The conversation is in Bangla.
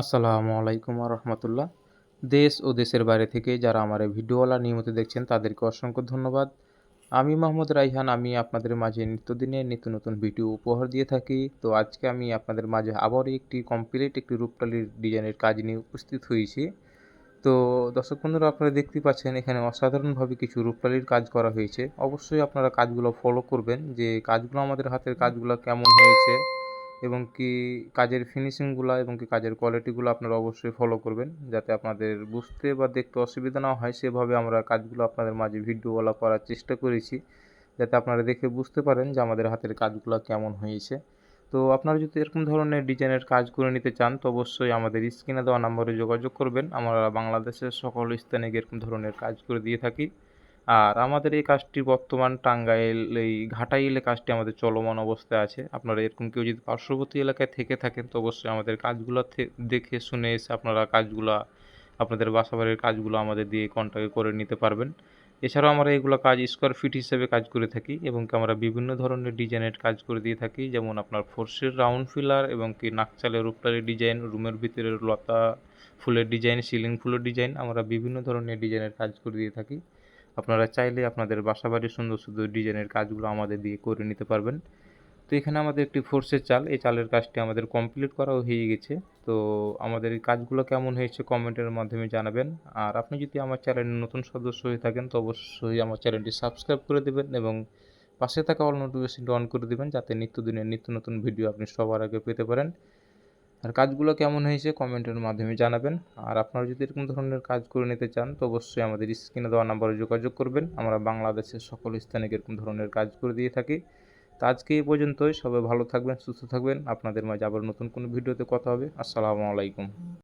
আসসালামু আলাইকুম রহমতুল্লাহ দেশ ও দেশের বাইরে থেকে যারা আমার এই ভিডিওওয়ালা নিয়মিত দেখছেন, তাদেরকে অসংখ্য ধন্যবাদ। আমি মোহাম্মদ রাইহান, আমি আপনাদের মাঝে নিত্যদিনের নিত্য নতুন ভিডিও উপহার দিয়ে থাকি। তো আজকে আমি আপনাদের মাঝে আবারও একটি কমপ্লিট একটি রূপটালির ডিজাইনের কাজ নিয়ে উপস্থিত হয়েছি। তো দর্শক বন্ধুরা, আপনারা দেখতে পাচ্ছেন এখানে অসাধারণভাবে কিছু রূপটালির কাজ করা হয়েছে। অবশ্যই আপনারা কাজগুলো ফলো করবেন, যে কাজগুলো আমাদের হাতের কাজগুলো কেমন হয়েছে। এবং কি কাজের ফিনিশিংগুলো এবং কি কাজের কোয়ালিটিগুলো আপনারা অবশ্যই ফলো করবেন, যাতে আপনাদের বুঝতে বা দেখতে অসুবিধা না হয়। সেভাবে আমরা কাজগুলো আপনাদের মাঝে ভিডিওওয়ালা করার চেষ্টা করেছি, যাতে আপনারা দেখে বুঝতে পারেন যে আমাদের হাতের কাজগুলো কেমন হয়েছে। তো আপনারা যদি এরকম ধরনের ডিজাইনের কাজ করে নিতে চান, তো অবশ্যই আমাদের স্ক্রিনে দেওয়া নম্বরে যোগাযোগ করবেন। আমরা বাংলাদেশের সকল স্থানে এরকম ধরনের কাজ করে দিয়ে থাকি। আর আমাদের এই কাজটি বর্তমান টাঙ্গাইল, এই ঘাটাইলে কাজটি আমাদের চলমান অবস্থায় আছে। আপনারা এরকম কেউ যদি পার্শ্ববর্তী এলাকায় থেকে থাকেন, তো অবশ্যই আমাদের কাজগুলো দেখে শুনে এসে আপনারা কাজগুলো, আপনাদের বাসাবাড়ির কাজগুলো আমাদের দিয়ে কন্ট্যাক্ট করে নিতে পারবেন। এছাড়াও আমরা এগুলো কাজ স্কোয়ার ফিট হিসেবে কাজ করে থাকি এবং আমরা বিভিন্ন ধরনের ডিজাইনের কাজ করে দিয়ে থাকি। যেমন আপনার ফোর্সের রাউন্ড ফিলার এবং কি নাকচালের রূপটারি ডিজাইন রুমের ভিতরে লতা ফুলের ডিজাইন সিলিং ফুলের ডিজাইন আমরা বিভিন্ন ধরনের ডিজাইনের কাজ করে দিয়ে থাকি। আপনারা চাইলে আপনাদের বাসাবাড়ির সুন্দর সুন্দর ডিজাইনের কাজগুলো আমাদের দিয়ে করে নিতে পারবেন। তো এখানে আমাদের একটি ফোর্সের চাল, এই চালের কাজটি আমাদের কমপ্লিট করাও হয়ে গেছে। তো আমাদের এই কাজগুলো কেমন হয়েছে কমেন্টের মাধ্যমে জানাবেন। আর আপনি যদি আমার চ্যানেলের নতুন সদস্য হয়ে থাকেন, তো অবশ্যই আমার চ্যানেলটি সাবস্ক্রাইব করে দেবেন এবং পাশে থাকা অল নোটিফিকেশনটি অন করে দেবেন, যাতে নিত্যদিনের নিত্য নতুন ভিডিও আপনি সবার আগে পেতে পারেন। আর কাজগুলো কেমন হয়েছে কমেন্টের মাধ্যমে জানাবেন। আর আপনারা যদি এরকম ধরনের কাজ করে নিতে চান, তো অবশ্যই আমাদের স্ক্রিনে দেওয়া নাম্বারে যোগাযোগ করবেন। আমরা বাংলাদেশের সকল স্থানে এরকম ধরনের কাজ করে দিয়ে থাকি। তো আজকে এই পর্যন্তই। সবাই ভালো থাকবেন, সুস্থ থাকবেন। আপনাদের মাঝে আবার নতুন কোনো ভিডিওতে কথা হবে। আসসালামু আলাইকুম।